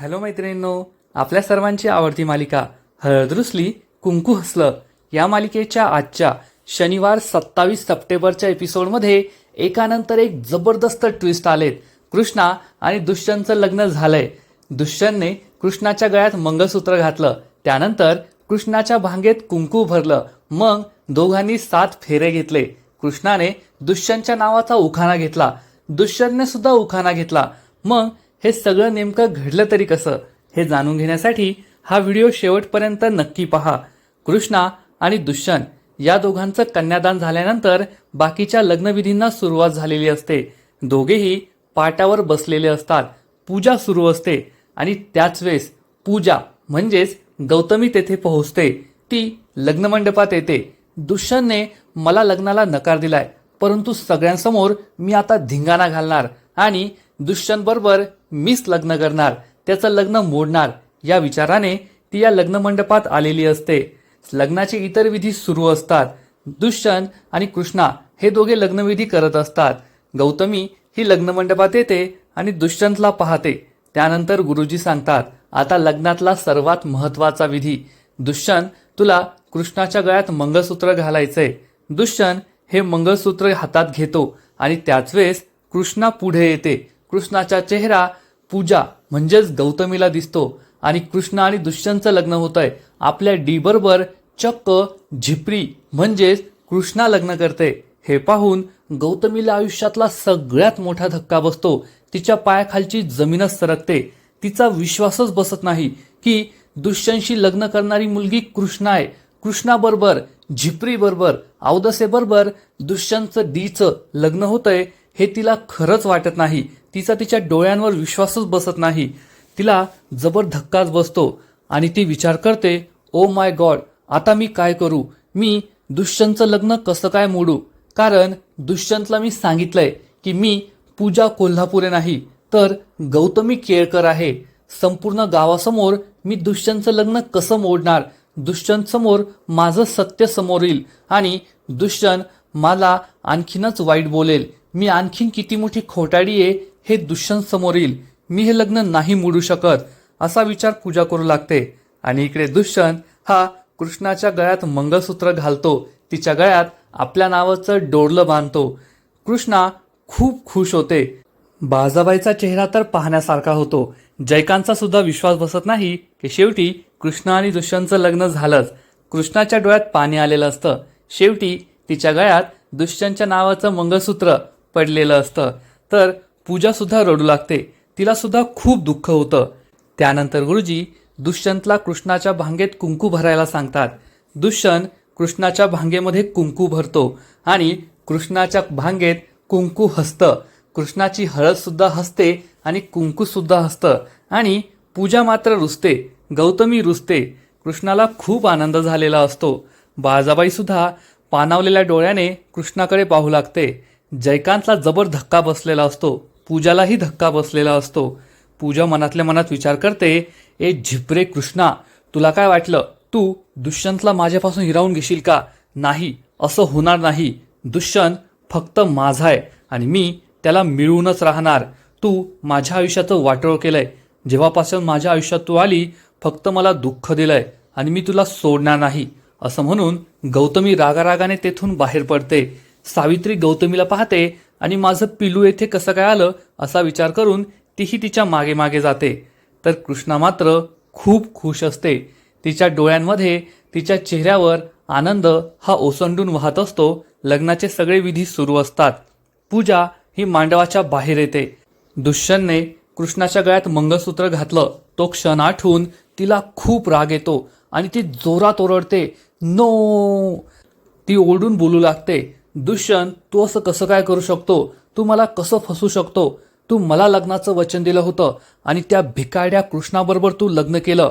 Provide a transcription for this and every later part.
Hello मैत्रिणींनो आपल्या सर्वांची आवडती मालिका हळदरुसली कुंकू हसलं या मालिकेच्या आजच्या शनिवार सत्तावीस सप्टेंबरच्या एपिसोडमध्ये एकानंतर एक जबरदस्त ट्विस्ट आलेत. कृष्णा आणि दुष्यंतचं लग्न झालंय. दुष्यंतने कृष्णाच्या गळ्यात मंगळसूत्र घातलं. त्यानंतर कृष्णाच्या भांगेत कुंकू भरलं. मग दोघांनी सात फेरे घेतले. कृष्णाने दुष्यंतच्या नावाचा उखाणा घेतला. दुष्यंतने सुद्धा उखाणा घेतला. मग हे सगळं नेमकं घडलं तरी कसं हे जाणून घेण्यासाठी हा व्हिडिओ शेवटपर्यंत नक्की पहा. कृष्णा आणि दुष्यंत या दोघांचं कन्यादान झाल्यानंतर बाकीच्या लग्नविधींना सुरुवात झालेली असते. दोघेही पाटावर बसलेले असतात. पूजा सुरू असते आणि त्याच वेळेस पूजा म्हणजेच गौतमी तेथे पोहोचते. ती लग्नमंडपात येते. दुष्यंतने मला लग्नाला नकार दिलाय परंतु सगळ्यांसमोर मी आता धिंगाणा घालणार आणि दुष्यंत बरोबर मीच लग्न करणार त्याचं लग्न मोडणार या विचाराने ती या लग्न मंडपात आलेली असते. लग्नाचे इतर विधी सुरू असतात. दुष्यंत आणि कृष्णा हे दोघे लग्नविधी करत असतात. गौतमी ही लग्न मंडपात येते आणि दुष्यंतला पाहते. त्यानंतर गुरुजी सांगतात आता लग्नातला सर्वात महत्त्वाचा विधी. दुष्यंत तुला कृष्णाच्या गळ्यात मंगळसूत्र घालायचंय. दुष्यंत हे मंगळसूत्र हातात घेतो आणि त्याच वेळेस कृष्णा पुढे येते. कृष्णाचा चेहरा पूजा म्हणजेच गौतमीला दिसतो आणि कृष्ण आणि दुष्यंतचं लग्न होतंय. आपल्या डी बरोबर चक्क झिपरी म्हणजेच कृष्णा लग्न करते. हे पाहून गौतमीला आयुष्यातला सगळ्यात मोठा धक्का बसतो. तिच्या पायाखालची जमीनच सरकते. तिचा विश्वासच बसत नाही की दुष्यंशी लग्न करणारी मुलगी कृष्णा आहे. कृष्णाबरोबर झिपरी बरोबर दुष्यंतचं डीचं लग्न होतंय हे तिला खरंच वाटत नाही. तिचा तिच्या डोळ्यांवर विश्वासच बसत नाही. तिला जबर धक्काच बसतो आणि ती विचार करते ओ माय गॉड आता मी काय करू? मी दुष्यंतचं लग्न कसं काय मोडू? कारण दुष्यंतला मी सांगितलंय की मी पूजा कोल्हापुरे नाही तर गौतमी केळकर आहे. संपूर्ण गावासमोर मी दुष्यंतचं लग्न कसं मोडणार? दुष्यंत समोर माझं सत्य समोर येईल आणि दुष्यंत मला आणखीनच वाईट बोलेल. मी आणखीन किती मोठी खोटाडी आहे हे दुष्यंत समोर येईल. मी हे लग्न नाही मोडू शकत असा विचार पूजा करू लागते. आणि इकडे दुष्यंत हा कृष्णाच्या गळ्यात मंगळसूत्र घालतो. तिच्या गळ्यात आपल्या नावाचं डोरलं बांधतो. कृष्णा खूप खुश होते. बाजाबाईचा चेहरा तर पाहण्यासारखा होतो. जयकांतचा सुद्धा विश्वास बसत नाही की शेवटी कृष्ण आणि दुष्यंतचं लग्न झालंच. कृष्णाच्या डोळ्यात पाणी आलेलं असतं. शेवटी तिच्या गळ्यात दुष्यंतच्या नावाचं मंगळसूत्र पडलेलं असतं. तर पूजासुद्धा रडू लागते. तिलासुद्धा खूप दुःख होतं. त्यानंतर गुरुजी दुष्यंतला कृष्णाच्या भांगेत कुंकू भरायला सांगतात. दुष्यंत कृष्णाच्या भांगेमध्ये कुंकू भरतो आणि कृष्णाच्या भांगेत कुंकू हसतं. कृष्णाची हळदसुद्धा हसते आणि कुंकूसुद्धा हसतं आणि पूजा मात्र रुसते. गौतमी रुसते. कृष्णाला खूप आनंद झालेला असतो. बाळजाबाईसुद्धा पानावलेल्या डोळ्याने कृष्णाकडे पाहू लागते. जयकांतला जबर धक्का बसलेला असतो. पूजालाही धक्का बसलेला असतो. पूजा मनातल्या मनात विचार करते ए झिपरे कृष्णा तुला काय वाटलं? तू दुष्यंतला माझ्यापासून हिरावून घेशील का? नाही असं होणार नाही. दुष्यंत फक्त माझा आहे आणि मी त्याला मिळूनच राहणार. तू माझ्या आयुष्याचं वाटोळ केलंय. जेव्हापासून माझ्या आयुष्यात तू आली फक्त मला दुःख दिलंय आणि मी तुला सोडणार नाही. असं म्हणून गौतमी रागारागाने तेथून बाहेर पडते. सावित्री गौतमीला पाहते आणि माझं पिलू येथे कसं काय आलं असा विचार करून तीही तिच्यामागे मागे जाते. तर कृष्णा मात्र खूप खुश असते. तिच्या डोळ्यांमध्ये तिच्या चेहऱ्यावर आनंद हा ओसंडून वाहत असतो. लग्नाचे सगळे विधी सुरू असतात. पूजा ही मांडवाच्या बाहेर येते. दुष्यंतने कृष्णाच्या गळ्यात मंगळसूत्र घातलं. तो क्षण आठवून तिला खूप राग येतो आणि ती जोरात ओरडते नो. ती ओरडून बोलू लागते. दुष्यंत तू असं कसं काय करू शकतो? तू मला कसं फसू शकतो? तू मला लग्नाचं वचन दिलं होतं आणि त्या भिकाड्या कृष्णाबरोबर तू लग्न केलं.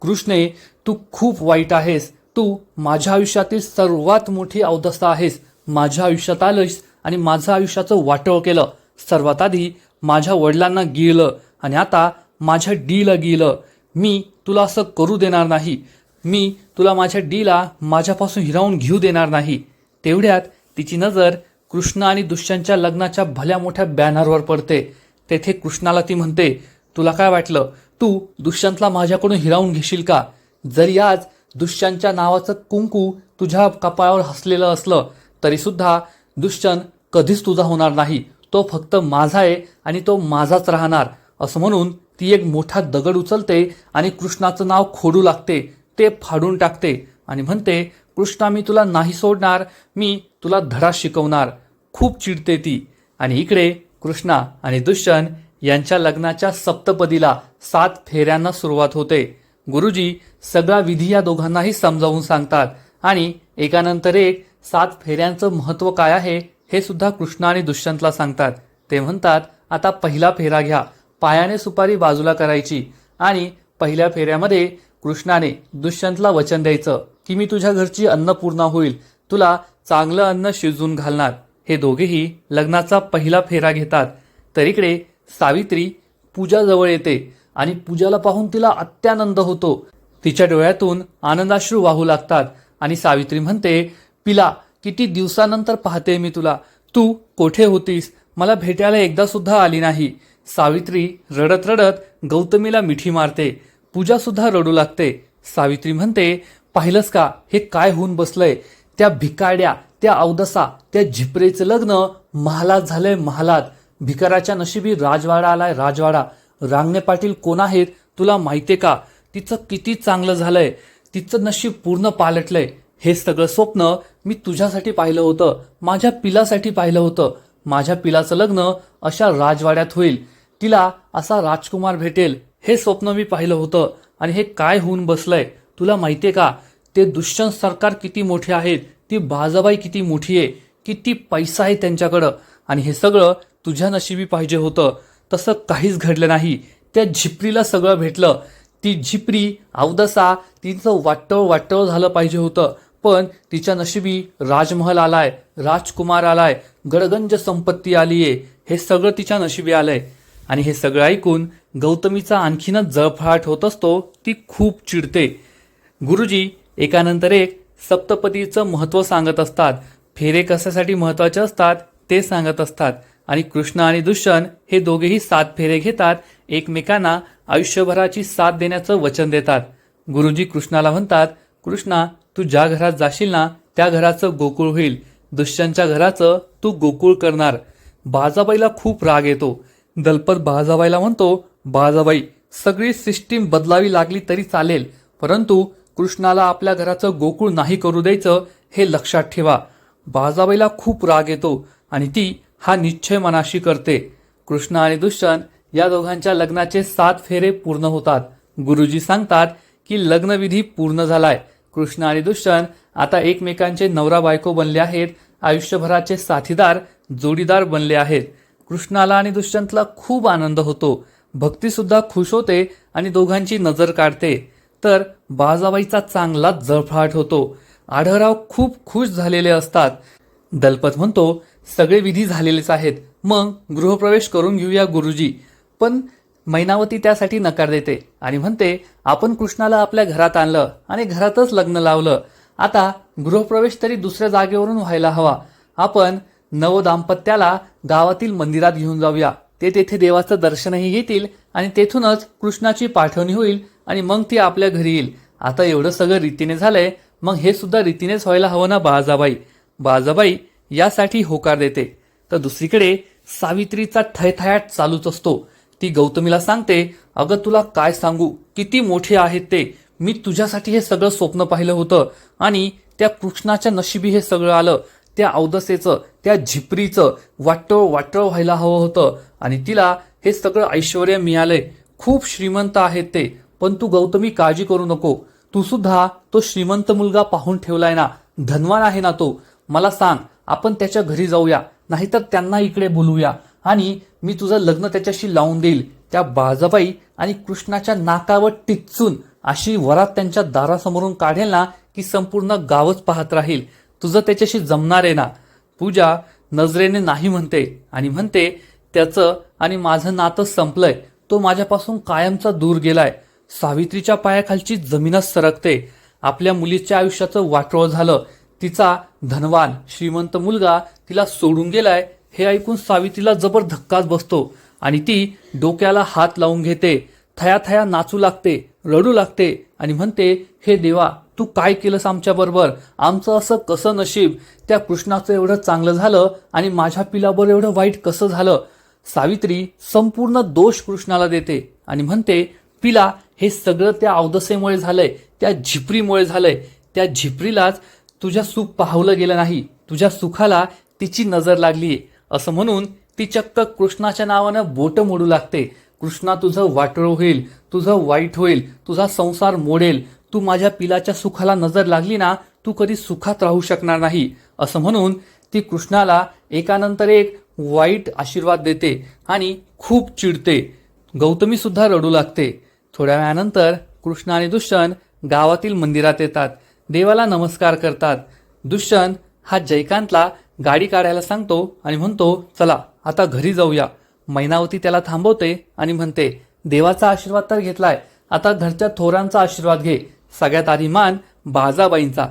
कृष्णे तू खूप वाईट आहेस. तू माझ्या आयुष्यातील सर्वात मोठी अवदस्ता आहेस. माझ्या आयुष्यात आलंस आणि माझं आयुष्याचं वाटोळ केलं. सर्वात आधी माझ्या वडिलांना गिळलं आणि आता माझ्या डीला गिळलं. मी तुला असं करू देणार नाही. मी तुला माझ्या डीला माझ्यापासून हिरावून घेऊ देणार नाही. तेवढ्यात तिची नजर कृष्ण आणि दुष्यंतच्या लग्नाच्या भल्या मोठ्या बॅनरवर पडते. तेथे कृष्णाला ती म्हणते तुला काय वाटलं? तू दुष्यंतला माझ्याकडून हिरावून घेशील का? जरी आज दुष्यंतच्या नावाचं कुंकू तुझ्या कपाळावर हसलेलं असलं तरीसुद्धा दुष्यंत कधीच तुझा होणार नाही. तो फक्त माझा आहे आणि तो माझाच राहणार. असं म्हणून ती एक मोठा दगड उचलते आणि कृष्णाचं नाव खोडू लागते. ते फाडून टाकते आणि म्हणते कृष्णा मी तुला नाही सोडणार. मी तुला धडा शिकवणार. खूप चिडते ती. आणि इकडे कृष्णा आणि दुष्यंत यांच्या लग्नाच्या सप्तपदीला सात फेऱ्यांना सुरुवात होते. गुरुजी सगळा विधी या दोघांनाही समजावून सांगतात. आणि एकानंतर एक सात फेऱ्यांचं महत्त्व काय आहे हे सुद्धा कृष्णा आणि दुष्यंतला सांगतात. ते म्हणतात आता पहिला फेरा घ्या. पायाने सुपारी बाजूला करायची. आणि पहिल्या फेऱ्यामध्ये कृष्णाने दुष्यंतला वचन द्यायचं. की मी तुझ्या घरची अन्नपूर्णा होईल. तुला चांगलं अन्न शिजवून घालणार. हे दोघेही लग्नाचा पहिला फेरा घेतात. तर इकडे सावित्री पूजा जवळ येते आणि पूजाला पाहून तिला अत्यानंद होतो. तिच्या डोळ्यातून आनंदाश्रू वाहू लागतात आणि सावित्री म्हणते पिला किती दिवसानंतर पाहते मी तुला. तू कोठे होतीस? मला भेटायला एकदा सुद्धा आली नाही. सावित्री रडत रडत गौतमीला मिठी मारते. पूजा सुद्धा रडू लागते. सावित्री म्हणते पाहिलंस का? हे काय होऊन बसलंय? त्या भिकाड्या त्या अवदसा त्या झिपरेचं लग्न महालात झालंय महालात. भिकाराच्या नशिबी राजवाडा आलाय राजवाडा. रांगणे पाटील कोण आहेत तुला माहितीये का? तिचं किती चांगलं झालंय. तिचं नशीब पूर्ण पालटलंय. हे सगळं स्वप्न मी तुझ्यासाठी पाहिलं होतं. माझ्या पिलासाठी पाहिलं होतं. माझ्या पिलाचं लग्न अशा राजवाड्यात होईल. तिला असा राजकुमार भेटेल. हे स्वप्न मी पाहिलं होतं. आणि हे काय होऊन बसलंय? तुला माहितीये का? ते दुष्यंत सरकार किती मोठे आहेत ती बाजाबाई किती मोठी आहे किती पैसा आहे त्यांच्याकडं. आणि हे सगळं तुझ्या नशिबी पाहिजे होतं. तसं काहीच घडलं नाही. त्या झिपरीला सगळं भेटलं. ती झिपरी अवदसा तिचं वाटळ वाटळ झालं पाहिजे होतं. पण तिच्या नशिबी राजमहल आलाय राजकुमार आलाय गडगंज संपत्ती आली आहे हे सगळं तिच्या नशिबी आलंय. आणि हे सगळं ऐकून गौतमीचा आणखीनच जळफळाट होत असतो ती खूप चिडते. गुरुजी एकानंतर एक सप्तपदीचं महत्त्व सांगत असतात. फेरे कशासाठी महत्त्वाचे असतात? ते सांगत असतात. आणि कृष्ण आणि दुष्यंत हे दोघेही सात फेरे घेतात. एकमेकांना आयुष्यभराची साथ देण्याचं वचन देतात. गुरुजी कृष्णाला म्हणतात कृष्णा तू ज्या घरात जाशील ना त्या घराचं गोकुळ होईल. दुष्यंतच्या घराचं तू गोकुळ करणार. बाजाबाईला खूप राग येतो. दलपत बाजाबाईला म्हणतो बाजाबाई सगळी सिस्टीम बदलावी लागली तरी चालेल परंतु कृष्णाला आपल्या घराचं गोकुळ नाही करू द्यायचं हे लक्षात ठेवा. बाजाबाईला खूप राग येतो आणि ती हा निश्चय मनाशी करते. कृष्ण आणि दुष्यंत या दोघांच्या लग्नाचे सात फेरे पूर्ण होतात. गुरुजी सांगतात की लग्नविधी पूर्ण झालाय. कृष्ण आणि दुष्यंत आता एकमेकांचे नवरा बायको बनले आहेत. आयुष्यभराचे साथीदार जोडीदार बनले आहेत. कृष्णाला आणि दुष्यंतला खूप आनंद होतो. भक्ती सुद्धा खुश होते आणि दोघांची नजर काढते. तर बाजाबाईचा चांगलाच जळफळाट होतो. आढळराव खूप खुश झालेले असतात. दलपत म्हणतो सगळे विधी झालेलेच आहेत. मग गृहप्रवेश करून घेऊया गुरुजी. पण मैनावती त्यासाठी नकार देते आणि म्हणते आपण कृष्णाला आपल्या घरात आणलं आणि घरातच लग्न लावलं. आता गृहप्रवेश तरी दुसऱ्या जागेवरून व्हायला हवा. आपण नवदाम्पत्याला गावातील मंदिरात घेऊन जाऊया. ते तेथे देवाचं दर्शनही घेतील आणि तेथूनच कृष्णाची पाठवणी होईल आणि मग ती आपल्या घरी येईल. आता एवढं सगळं रीतीने झालंय मग हे सुद्धा रीतीनेच व्हायला हवं ना बाळाजाबाई? बाळाजाबाई यासाठी होकार देते. तर दुसरीकडे सावित्रीचा थयथयाट चालूच असतो. ती गौतमीला सांगते अगं तुला काय सांगू? किती मोठे आहेत ते. मी तुझ्यासाठी हे सगळं स्वप्न पाहिलं होतं आणि त्या कृष्णाच्या नशिबी हे सगळं आलं. त्या अवदसेचं त्या झिपरीचं वाटळ वाटळ व्हायला हवं होतं आणि तिला हे सगळं ऐश्वर मिळालंय खूप श्रीमंत आहेत ते पण तू गौतमी काळजी करू नको. तू सुद्धा तो श्रीमंत मुलगा पाहून ठेवलाय ना. धनवान आहे ना तो. मला सांग आपण त्याच्या घरी जाऊया नाहीतर त्यांना इकडे बोलूया. आणि मी तुझं लग्न त्याच्याशी लावून देईल. त्या बाजाबाई आणि कृष्णाच्या नाकावर टिचून अशी वरात त्यांच्या दारासमोरून काढेल ना की संपूर्ण गावच पाहत राहील. तुझं त्याच्याशी जमणार आहे ना. पूजा नजरेने नाही म्हणते आणि म्हणते त्याचं आणि माझं नातं संपलंय. तो माझ्यापासून कायमचा दूर गेलाय. सावित्रीच्या पायाखालची जमीनच सरकते. आपल्या मुलीच्या आयुष्याचं वाटोळ झालं. तिचा धनवान श्रीमंत मुलगा तिला सोडून गेलाय हे ऐकून सावित्रीला जबर धक्काच बसतो आणि ती डोक्याला हात लावून घेते. थया थया नाचू लागते रडू लागते आणि म्हणते हे देवा तू काय केलंस आमच्याबरोबर आमचं असं कसं नशीब? त्या कृष्णाचं एवढं चांगलं झालं आणि माझ्या पिलाबरोबर एवढं वाईट कसं झालं? सावित्री संपूर्ण दोष कृष्णाला देते आणि म्हणते पिला हे सगळं त्या अवदसेमुळे झालंय त्या झिपरीमुळे झालंय. त्या झिपरीलाच तुझ्या सुख पाहवलं गेलं नाही. तुझ्या सुखाला तिची नजर लागली असं म्हणून ती चक्क कृष्णाच्या नावानं बोट मोडू लागते. कृष्णा तुझं वाटळ होईल तुझं वाईट होईल तुझा संसार मोडेल. तू माझ्या पिलाच्या सुखाला नजर लागली ना तू कधी सुखात राहू शकणार नाही. असं म्हणून ती कृष्णाला एकानंतर एक वाईट आशीर्वाद देते आणि खूप चिडते. गौतमी सुद्धा रडू लागते. थोड्या वेळानंतर कृष्ण आणि दुष्यंत गावातील मंदिरात येतात. देवाला नमस्कार करतात. दुष्यंत हा जयकांतला गाडी काढायला सांगतो आणि म्हणतो चला आता घरी जाऊया. मैनावती त्याला थांबवते आणि म्हणते देवाचा आशीर्वाद तर घेतलाय. आता घरच्या थोरांचा आशीर्वाद घे. सगळ्यात आधी मान बाळजाबाईंचा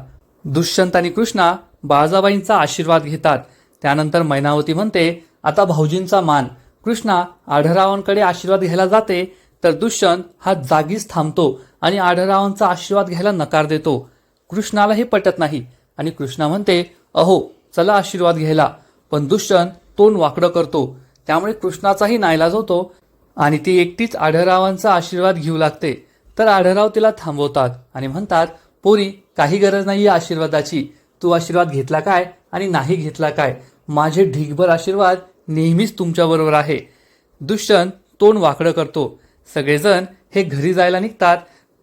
दुष्यंत आणि कृष्णा बाळजाबाईंचा आशीर्वाद घेतात. त्यानंतर मैनावती म्हणते आता भाऊजींचा मान. कृष्णा आढळरावांकडे आशीर्वाद घ्यायला जाते तर दुष्यंत हा जागीच थांबतो आणि आढळरावांचा आशीर्वाद घ्यायला नकार देतो. कृष्णाला हे पटत नाही. आणि कृष्णा म्हणते अहो चला आशीर्वाद घ्यायला. पण दुष्यंत तोंड वाकडं करतो. त्यामुळे कृष्णाचाही नाईलाज होतो आणि ती एकटीच आढळरावांचा आशीर्वाद घेऊ लागते. तर आढळराव तिला थांबवतात आणि म्हणतात पोरी काही गरज नाही आशीर्वादाची. तू आशीर्वाद घेतला काय? आणि नाही घेतला काय? माझे ढिगभर आशीर्वाद नेहमीच तुमच्याबरोबर आहे. दुष्यंत तोंड वाकडं करतो. सगळेजण हे घरी जायला निघतात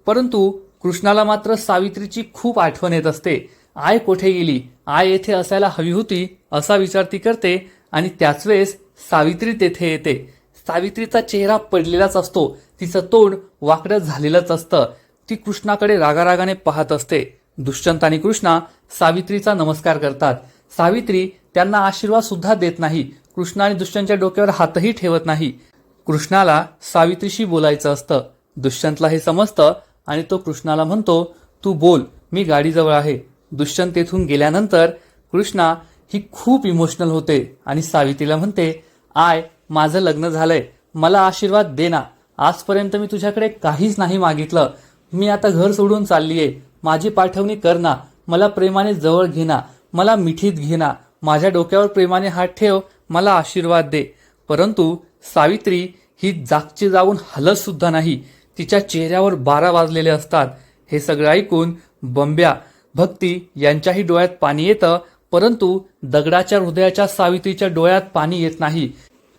परंतु कृष्णाला मात्र सावित्रीची खूप आठवण येत असते. आय कोठे गेली? आय येथे असायला हवी होती असा विचार ती करते आणि त्याच वेळेस सावित्री तेथे येते. सावित्रीचा चेहरा पडलेलाच असतो. तिचं तोंड वाकडं झालेलंच असतं. ती कृष्णाकडे रागारागाने पाहत असते. दुष्यंत आणि कृष्णा सावित्रीचा नमस्कार करतात. सावित्री त्यांना आशीर्वाद सुद्धा देत नाही. कृष्ण आणि दुष्यंतच्या डोक्यावर हातही ठेवत नाही. कृष्णाला सावित्रीशी बोलायचं असतं. दुष्यंतला हे समजतं आणि तो कृष्णाला म्हणतो तू बोल मी गाडीजवळ आहे. दुष्यंत तेथून गेल्यानंतर कृष्णा ही खूप इमोशनल होते आणि सावित्रीला म्हणते आय माझं लग्न झालंय. मला आशीर्वाद दे ना. आजपर्यंत मी तुझ्याकडे काहीच नाही मागितलं. मी आता घर सोडून चाललीये. माझी पाठवणी कर ना. मला प्रेमाने जवळ घेना मला मिठीत घेना. माझ्या डोक्यावर प्रेमाने हात ठेव. मला आशीर्वाद दे. परंतु सावित्री ही जागची जाऊन हलत सुद्धा नाही. तिच्या चेहऱ्यावर बारा वाजलेले असतात. हे सगळं ऐकून बंब्या भक्ती यांच्याही डोळ्यात पाणी येतं. परंतु दगडाच्या हृदयाच्या सावित्रीच्या डोळ्यात पाणी येत नाही.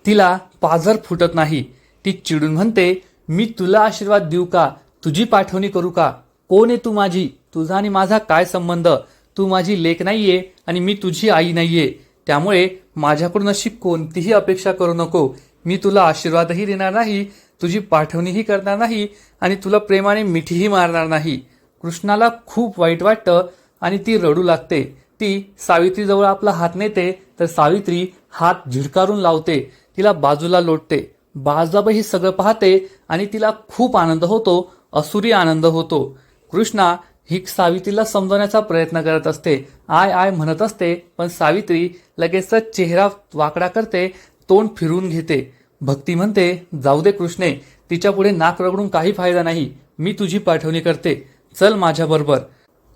तिला पाझर फुटत नाही. ती चिडून म्हणते मी तुला आशीर्वाद देऊ का? तुझी पाठवणी करू का? कोण आहे तू माझी? तुझा आणि माझा काय संबंध? तू माझी लेख नाही आहे आणि मी तुझी आई नाही आहे त्यामुळे माझ्याकडून अशी कोणतीही अपेक्षा करू नको. मी तुला आशीर्वादही देणार नाही तुझी पाठवणीही करणार नाही आणि तुला प्रेमाने मिठीही मारणार नाही. कृष्णाला खूप वाईट वाटतं आणि ती रडू लागते. ती सावित्रीजवळ आपला हात नेते तर सावित्री हात झिडकारून लावते. तिला बाजूला लोटते. बाजाबाई हे सगळं पाहते आणि तिला खूप आनंद होतो असुरी आनंद होतो. कृष्णा ही सावित्रीला समजवण्याचा प्रयत्न करत असते. आय आय म्हणत असते पण सावित्री लगेचच चेहरा वाकडा करते तोंड फिरून घेते. भक्ती म्हणते जाऊ दे कृष्णे तिच्या पुढे नाक रगडून काही फायदा नाही मी तुझी पाठवणी करते. चल माझ्याबरोबर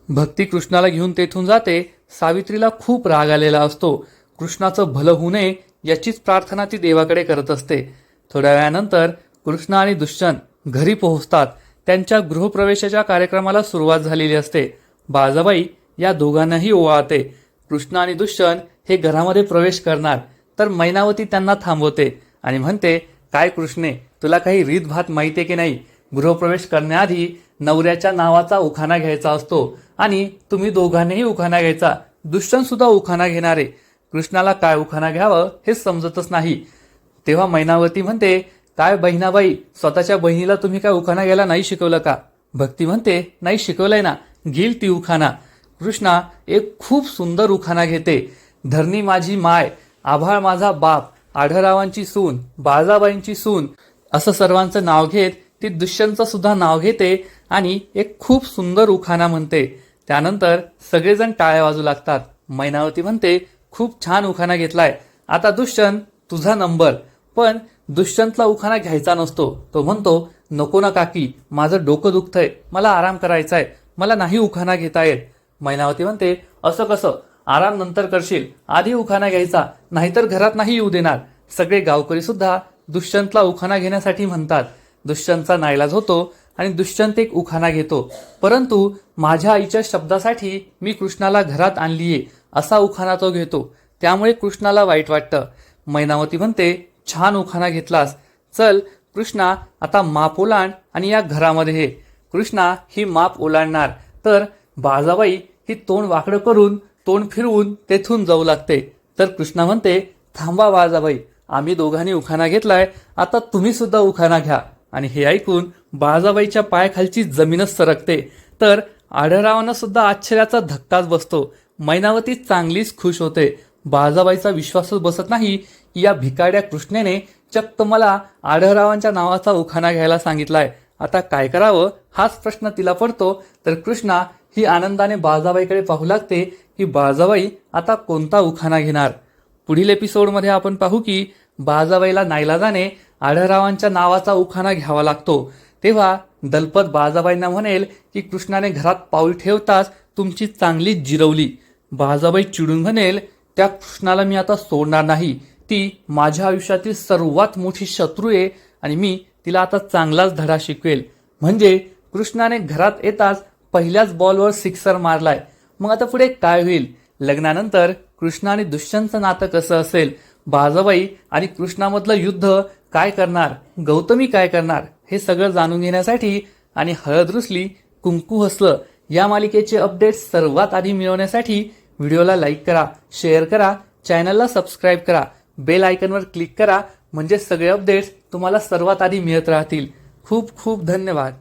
भक्ती कृष्णाला घेऊन तेथून जाते. सावित्रीला खूप राग आलेला असतो. कृष्णाचं भलं होऊ नये याचीच प्रार्थना ती देवाकडे करत असते. थोड्या वेळानंतर कृष्ण आणि दुष्यंत घरी पोहोचतात. त्यांच्या गृहप्रवेशाच्या कार्यक्रमाला सुरुवात झालेली असते. बाजाबाई या दोघांनाही ओवाळते. कृष्ण आणि दुष्यंत हे घरामध्ये प्रवेश करणार तर मैनावती त्यांना थांबवते आणि म्हणते काय कृष्णे तुला काही रीतभात आहे की नाही? गृहप्रवेश करण्याआधी नवऱ्याच्या नावाचा उखाणा घ्यायचा असतो आणि तुम्ही दोघांनीही उखाणा घ्यायचा. दुष्यंत सुद्धा उखाणा घेणारे. कृष्णाला काय उखाणा घ्यावं हे समजतच नाही. तेव्हा मैनावती म्हणते काय बहिणाबाई स्वतःच्या बहिणीला तुम्ही काय उखाणा घ्यायला नाही शिकवलं का? भक्ती म्हणते नाही शिकवलंय ना घेईल ती उखाणा. कृष्णा एक खूप सुंदर उखाणा घेते. धरणी माझी माय आभाळ माझा बाप आढळरावांची सून बाळजाबाईंची सून. असं सर्वांचं नाव घेत ती दुष्यंतचं सुद्धा नाव घेते आणि एक खूप सुंदर उखाणा म्हणते. त्यानंतर सगळेजण टाळ्या वाजू लागतात. मैनावती म्हणते खूप छान उखाणा घेतलाय. आता दुष्यंत तुझा नंबर. पण दुष्यंतला उखाणा घ्यायचा नसतो. तो म्हणतो नको ना काकी माझं डोकं दुखतंय. मला आराम करायचा आहे मला नाही उखाणा घेता येत. मैनावती म्हणते असं कसं? आराम नंतर करशील. आधी उखाणा घ्यायचा. नाहीतर घरात नाही येऊ देणार. सगळे गावकरी सुद्धा दुष्यंतला उखाणा घेण्यासाठी म्हणतात. दुष्यंतचा नाईलाज होतो आणि दुष्यंत एक उखाणा घेतो. परंतु माझ्या आईच्या शब्दासाठी मी कृष्णाला घरात आणलीये असा उखाणा तो घेतो. त्यामुळे कृष्णाला वाईट वाटतं. मैनावती म्हणते छान उखाणा घेतलास. चल कृष्णा आता माप ओलांड आणि या घरामध्ये हे कृष्णा ही माप ओलांडणार. तर बाळजाबाई ही तोंड वाकडं करून तोंड फिरवून तेथून जाऊ लागते. तर कृष्णा म्हणते थांबा बाळजाबाई आम्ही दोघांनी उखाणा घेतलाय. आता तुम्ही सुद्धा उखाणा घ्या. आणि हे ऐकून बाळजाबाईच्या पायाखालची जमीनच सरकते. तर आढळरावांना सुद्धा आश्चर्याचा धक्काच बसतो. मैनावती चांगलीच खुश होते. बाळजाबाईचा विश्वासच बसत नाही. या भिकाड्या कृष्णेने चक्क मला आढळरावांच्या नावाचा उखाणा घ्यायला सांगितलाय. आता काय करावं? हाच प्रश्न तिला पडतो. तर कृष्णा ही आनंदाने बाळजाबाईकडे पाहू लागते की बाळजाबाई आता कोणता उखाणा घेणार? पुढील एपिसोडमध्ये आपण पाहू की बाळजाबाईला नाईलाजाने आढळरावांच्या नावाचा उखाणा घ्यावा लागतो. तेव्हा दलपत बाळजाबाईंना म्हणेल की कृष्णाने घरात पाऊल ठेवताच तुमची चांगली जिरवली. बाळजाबाई चिडून म्हणेल त्या कृष्णाला मी आता सोडणार नाही. ती माझ्या आयुष्यातील सर्वात मोठी शत्रू आहे आणि मी तिला आता चांगलाच धडा शिकवेल. म्हणजे कृष्णाने घरात येताच पहिल्याच बॉलवर सिक्सर मारलाय. मग आता पुढे काय होईल? लग्नानंतर कृष्ण आणि दुष्यंतचं नातं कसं असेल? बाजाबाई आणि कृष्णामधलं युद्ध काय करणार? गौतमी काय करणार? हे सगळं जाणून घेण्यासाठी आणि हळद रुसली कुंकू हसलं या मालिकेचे अपडेट्स सर्वात आधी मिळवण्यासाठी व्हिडिओला लाईक करा शेअर करा चॅनलला सबस्क्राईब करा. बेल आयकनवर क्लिक करा. म्हणजे सगळे अपडेट्स तुम्हाला सर्वात आधी मिळत राहतील. खूप खूप धन्यवाद.